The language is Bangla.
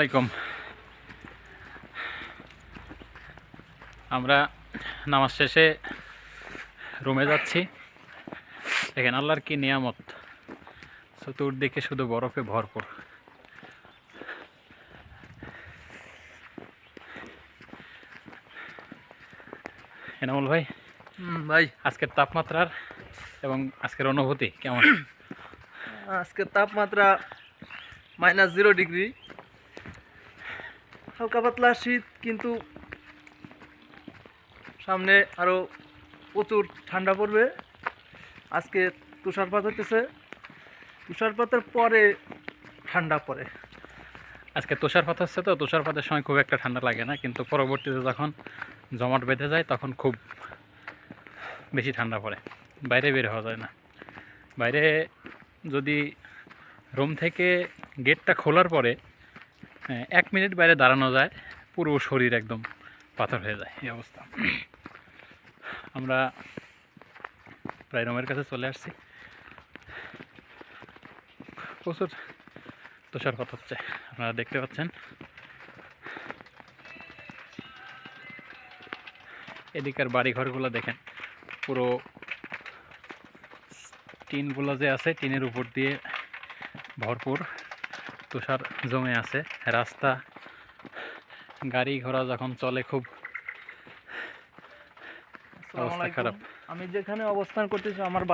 আলাইকুম। আমরা নামাজ শেষে রুমে যাচ্ছি। দেখেন আল্লাহর কি নিয়ামত। চতুর্দিকে শুধু বরফে ভরপুর। এনামুল ভাই ভাই। আজকের তাপমাত্রার এবং আজকের অনুভূতি কেমন? আজকের তাপমাত্রা মাইনাস জিরো ডিগ্রি হালকা পাতলা শীত, কিন্তু সামনে আরও প্রচুর ঠান্ডা পড়বে। আজকে তুষারপাত হতেছে তুষারপাতের পরে ঠান্ডা পড়ে। আজকে তুষারপাত হচ্ছে তো, তুষারপাতের সময় খুব একটা ঠান্ডা লাগে না, কিন্তু পরবর্তীতে যখন জমাট বেঁধে যায়, তখন খুব বেশি ঠান্ডা পড়ে। বাইরে বের হওয়া যায় না। বাইরে যদি রুম থেকে গেটটা খোলার পরে এক মিনিট বাইরে দাঁড়ানো যায়, পুরো শরীর একদম পাথর হয়ে যায়, এই অবস্থা। আমরা প্রায় রুমের কাছে চলে আসছি। প্রচুর তুষারপাত হচ্ছে, আপনারা দেখতে পাচ্ছেন। এদিকের বাড়ি ঘরগুলো দেখেন, পুরো টিনগুলো যে আছে, টিনের উপর দিয়ে ভরপুর। তুষার জমে আছে রাস্তা গাড়ি ঘোড়া যখন চলে খুব অবস্থা খারাপ। আমি যেখানে অবস্থান করতেছি আমার